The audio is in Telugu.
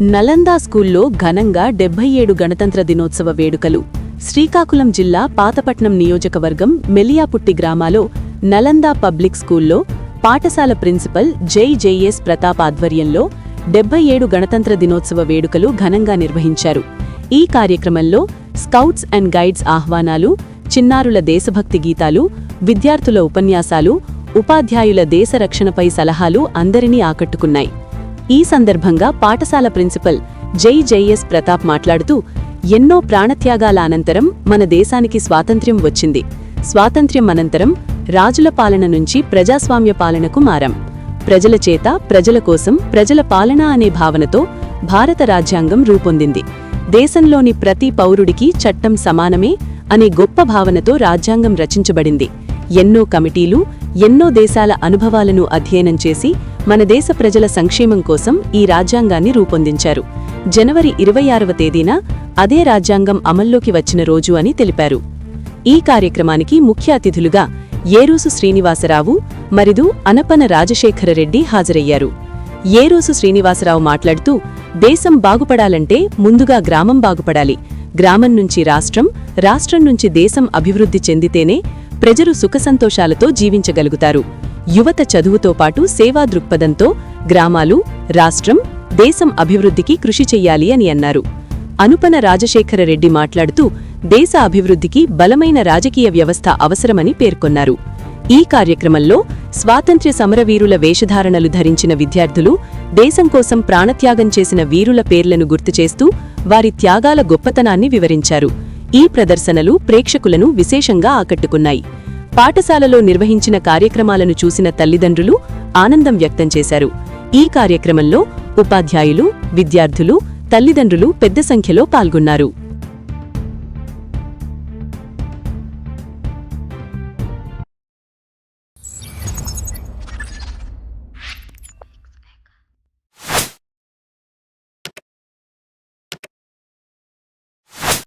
నలందా స్కూల్లో ఘనంగా డెబ్బై ఏడు గణతంత్ర దినోత్సవ వేడుకలు. శ్రీకాకుళం జిల్లా పాతపట్నం నియోజకవర్గం మెలియాపుట్టి గ్రామాలో నలందా పబ్లిక్ స్కూల్లో పాఠశాల ప్రిన్సిపల్ జై జేఎస్ ప్రతాప్ ఆధ్వర్యంలో డెబ్బై ఏడు గణతంత్ర దినోత్సవ వేడుకలు ఘనంగా నిర్వహించారు. ఈ కార్యక్రమంలో స్కౌట్స్ అండ్ గైడ్స్ ఆహ్వానాలు చిన్నారుల దేశభక్తి గీతాలు విద్యార్థుల ఉపన్యాసాలు ఉపాధ్యాయుల దేశ రక్షణపై సలహాలు అందరినీ ఆకట్టుకున్నాయి. ఈ సందర్భంగా పాఠశాల ప్రిన్సిపల్ జై జైఎస్ ప్రతాప్ మాట్లాడుతూ ఎన్నో ప్రాణత్యాగాల అనంతరం మన దేశానికి స్వాతంత్ర్యం వచ్చింది. స్వాతంత్ర్యం అనంతరం రాజుల పాలన నుంచి ప్రజాస్వామ్య పాలనకు మారం. ప్రజల చేత ప్రజల కోసం ప్రజల పాలన అనే భావనతో భారత రాజ్యాంగం రూపొందింది. దేశంలోని ప్రతి పౌరుడికి చట్టం సమానమే అనే గొప్ప భావనతో రాజ్యాంగం రచించబడింది. ఎన్నో కమిటీలు ఎన్నో దేశాల అనుభవాలను అధ్యయనం చేసి మన దేశ ప్రజల సంక్షేమం కోసం ఈ రాజ్యాంగాన్ని రూపొందించారు. జనవరి ఇరవై ఆరవ తేదీన అదే రాజ్యాంగం అమల్లోకి వచ్చిన రోజు అని తెలిపారు. ఈ కార్యక్రమానికి ముఖ్య అతిథులుగా ఏరూసు శ్రీనివాసరావు మరిదు అనపన రాజశేఖరరెడ్డి హాజరయ్యారు. ఏరూసు శ్రీనివాసరావు మాట్లాడుతూ దేశం బాగుపడాలంటే ముందుగా గ్రామం బాగుపడాలి. గ్రామం నుంచి రాష్ట్రం రాష్ట్రం నుంచి దేశం అభివృద్ధి చెందితేనే ప్రజలు సుఖసంతోషాలతో జీవించగలుగుతారు. యువత చదువుతో పాటు సేవా దృక్పథంతో గ్రామాలు రాష్ట్రం దేశం అభివృద్ధికి కృషి చెయ్యాలి అని అన్నారు. అనుపన రాజశేఖరరెడ్డి మాట్లాడుతూ దేశ అభివృద్ధికి బలమైన రాజకీయ వ్యవస్థ అవసరమని పేర్కొన్నారు. ఈ కార్యక్రమంలో స్వాతంత్ర్య సమరవీరుల వేషధారణలు ధరించిన విద్యార్థులు దేశం కోసం ప్రాణత్యాగం చేసిన వీరుల పేర్లను గుర్తుచేస్తూ వారి త్యాగాల గొప్పతనాన్ని వివరించారు. ఈ ప్రదర్శనలు ప్రేక్షకులను విశేషంగా ఆకట్టుకున్నాయి. పాఠశాలలో నిర్వహించిన కార్యక్రమాలను చూసిన తల్లిదండ్రులు ఆనందం వ్యక్తం చేశారు. ఈ కార్యక్రమంలో ఉపాధ్యాయులు విద్యార్థులు తల్లిదండ్రులు పెద్ద సంఖ్యలో పాల్గొన్నారు.